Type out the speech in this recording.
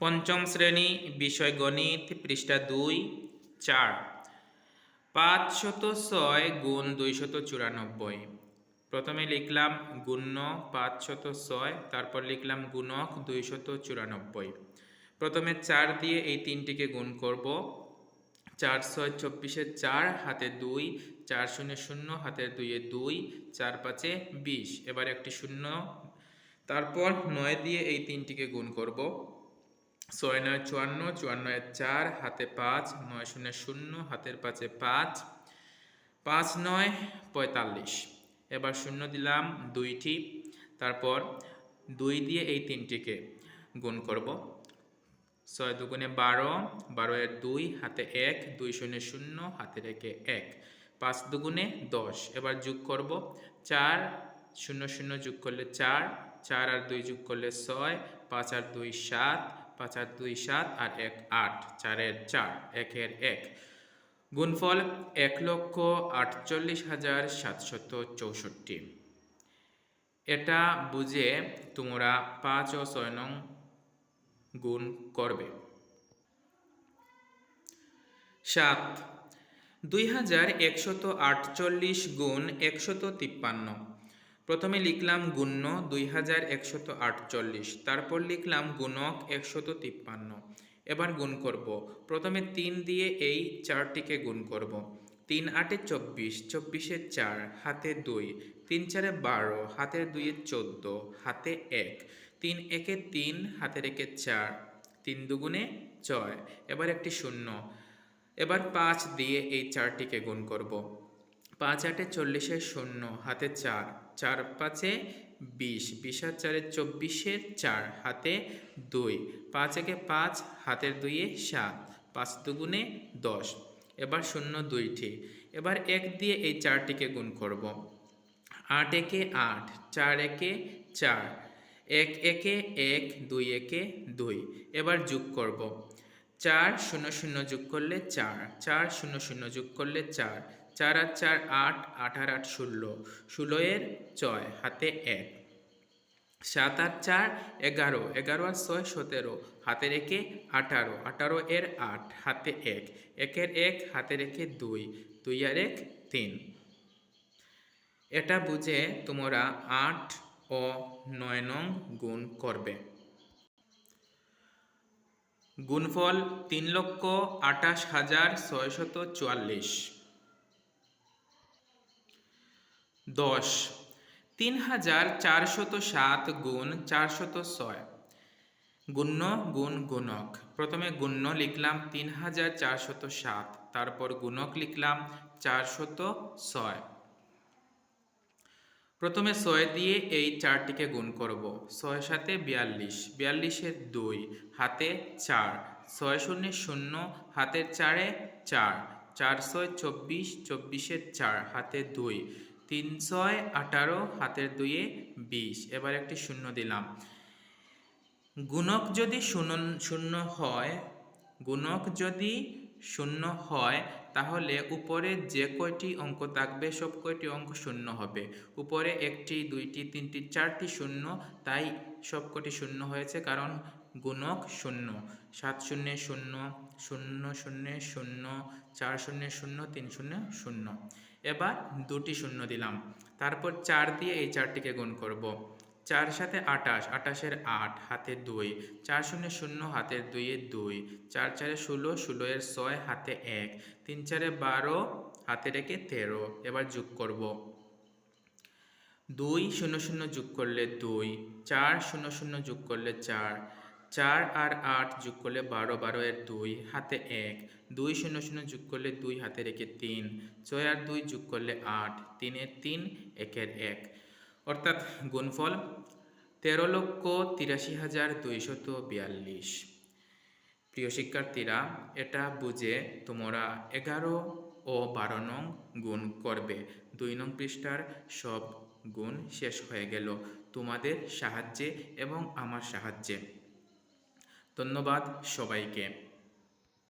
পঞ্চম শ্রেণি, বিষয় গণিত, পৃষ্ঠা দুই, চার। পাঁচ শত ছয় গুণ দুইশত চুরানব্বই প্রথমে লিখলাম গুণ্য পাঁচ শত ছয় তারপর লিখলাম গুণক দুইশত চুরানব্বই প্রথমে চার দিয়ে এই তিনটিকে গুণ করব। চার ছয় চব্বিশে চার, হাতে দুই, চার শূন্য শূন্য হাতের দুইয়ে দুই, চার পাঁচে বিশ। এবার একটি শূন্য, তারপর নয় দিয়ে এই তিনটিকে গুণ করব। ছয় নয় চুয়ান্ন চুয়ান্নয় চার, হাতে পাঁচ, নয় শূন্য শূন্য, হাতের পাঁচে পাঁচ পাঁচ নয় পঁয়তাল্লিশ। এবার শূন্য দিলাম দুইটি, তারপর দুই দিয়ে এই তিনটিকে গুণ করব। ছয় দুগুণে বারো বারো এর দুই, হাতে এক, দুই শূন্য শূন্য, হাতে রেখে এক। পাঁচ দুগুণে দশ, এবার যোগ করব চার, শূন্য শূন্য যোগ করলে চার চার আর দুই যোগ করলে ছয়, পাঁচ আর দুই সাত পাঁচ আর দুই সাত আর এক আট চারের চার, একের এক। গুণফল এক লক্ষ আটচল্লিশ হাজার সাতশত চৌষট্টি। এটা বুঝে তোমরা পাঁচ ও ছয় নং গুণ করবে। সাত। দুই হাজার একশত আটচল্লিশ গুণ একশত তিপ্পান্ন। প্রথমে লিখলাম গুণ্য দুই হাজার একশত আটচল্লিশ, তারপর লিখলাম গুণক একশত তিপ্পান্ন। এবার গুণ করব। প্রথমে তিন দিয়ে এই চারটিকে গুণ করব। তিন আটে চব্বিশ, চব্বিশে চার, হাতে দুই। তিন চারে বারো হাতের দুইয়ে চোদ্দ, হাতে এক। তিন একে তিন, হাতের একে চার। তিন দুগুণে ছয়। এবার একটি শূন্য। এবার পাঁচ দিয়ে এই চারটিকে গুণ করব। পাঁচ আটে চল্লিশের শূন্য, হাতে চার চার পাঁচে বিশ বিশ আর চারে চব্বিশের চার, হাতে দুই, পাঁচ একে পাঁচ, হাতের দুইয়ে সাত, পাঁচ দুগুণে দশ, এবার শূন্য দুইটি, এবার এক দিয়ে এই চারটিকে গুণ করব। আট একে আট, চার একে চার, এক একে এক, দুই একে দুই, এবার যোগ করব। চার শূন্য শূন্য যোগ করলে চার চার শূন্য শূন্য যোগ করলে চার চার আর চার আট আট আর আট ষোলো ষোলো এর ছয়, হাতে এক। সাত আর চার, এগারো এগারো আর ছয় সতেরো হাতে রেখে আঠারো আঠারো এর আট, হাতে এক। একের এক হাতে রেখে দুই দুই আর এক তিন। এটা বুঝে তোমরা আট ও নয় নং গুণ করবে। গুণফল তিন লক্ষ আটাশ হাজার ছয়শত চুয়াল্লিশ। দশ। তিন হাজার চারশত সাত গুণ চারশত ছয়। গুণ্য গুণ গুণক। প্রথমে গুণ্য লিখলাম তিন হাজার চারশত সাত, তারপর গুণক লিখলাম চারশত ছয়। প্রথমে ছয় দিয়ে এই চারটিকে গুণ করব। ছয় সাথে বিয়াল্লিশ, বিয়াল্লিশের দুই, হাতে চার। ছয় শূন্য শূন্য, হাতের চারে চার। চার ছয় চব্বিশ, চব্বিশের চার, হাতে দুই। তিন ছয় আঠারো হাতের দুইয়ে বিশ। এবার একটি শূন্য দিলাম। গুণক যদি শূন্য শূন্য হয়, গুণক যদি শূন্য হয়, তাহলে উপরে যে কয়টি অঙ্ক থাকবে, সব কয়টি অঙ্ক শূন্য হবে। উপরে একটি, দুইটি, তিনটি, চারটি শূন্য, তাই সব কটি শূন্য হয়েছে, কারণ গুণক শূন্য। সাত শূন্য শূন্য শূন্য শূন্য শূন্য, চার শূন্য শূন্য, তিন শূন্য শূন্য। এবার দুটি শূন্য দিলাম। তারপর চার দিয়ে এই চারটিকে গুণ করব। চার সাথে আটাশ আটাশের আট, হাতে দুই। চার শূন্য শূন্য হাতের দুইয়ে দুই। চার চারে ষোলো ষোলো এর ছয়, হাতে এক। তিন চারে বারো, হাতে রেখে তেরো। এবার যোগ করব। দুই শূন্য শূন্য যোগ করলে দুই। চার শূন্য শূন্য যোগ করলে চার। চার আর আট যোগ করলে বারো বারো এর দুই, হাতে এক। দুই শূন্য শূন্য যোগ করলে দুই হাতে রেখে তিন। ছয় আর দুই যোগ করলে আট তিনের তিন একের এক। অর্থাৎ গুণফল তেরো লক্ষ তিরাশি হাজার দুইশত বিয়াল্লিশ। প্রিয় শিক্ষার্থীরা, এটা বুঝে তোমরা এগারো ও বারো নং গুণ করবে। দুই নং পৃষ্ঠার সব গুণ শেষ হয়ে গেল। তোমাদের সাহায্যে এবং আমার সাহায্যে। ধন্যবাদ সবাইকে।